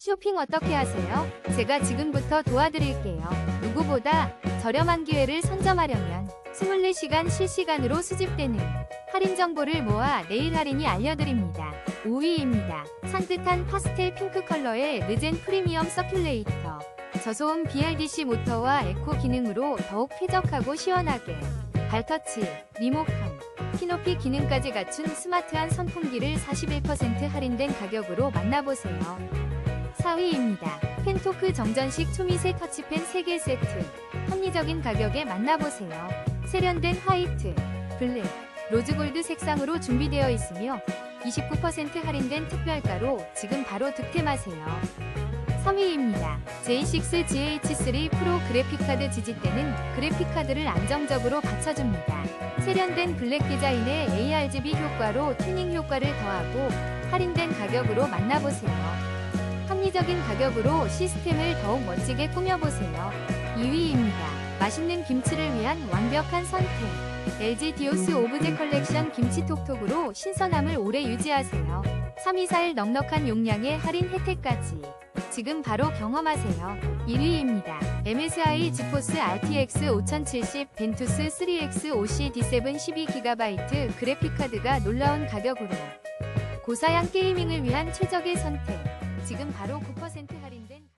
쇼핑 어떻게 하세요? 제가 지금부터 도와드릴게요. 누구보다 저렴한 기회를 선점하려면 24시간 실시간으로 수집되는 할인 정보를 모아 내일 할인이 알려드립니다. 5위입니다. 산뜻한 파스텔 핑크 컬러의 르젠 프리미엄 서큘레이터. 저소음 BLDC 모터와 에코 기능으로 더욱 쾌적하고 시원하게 발터치, 리모컨, 키높이 기능까지 갖춘 스마트한 선풍기를 41% 할인된 가격으로 만나보세요. 4위입니다. 펜토크 정전식 초미세 터치펜 3개 세트. 합리적인 가격에 만나보세요. 세련된 화이트, 블랙, 로즈골드 색상으로 준비되어 있으며 29% 할인된 특별가로 지금 바로 득템하세요. 3위입니다. J6GH3 프로 그래픽카드 지지대는 그래픽카드를 안정적으로 받쳐줍니다. 세련된 블랙 디자인의 ARGB 효과로 튜닝 효과를 더하고 할인된 가격으로 만나보세요. 합리적인 가격으로 시스템을 더욱 멋지게 꾸며보세요. 2위입니다. 맛있는 김치를 위한 완벽한 선택. LG 디오스 오브제 컬렉션 김치 톡톡으로 신선함을 오래 유지하세요. 324일 넉넉한 용량의 할인 혜택까지. 지금 바로 경험하세요. 1위입니다. MSI 지포스 RTX 5070 벤투스 3X OC-D7 12GB 그래픽카드가 놀라운 가격으로 고사양 게이밍을 위한 최적의 선택. 지금 바로 9% 할인된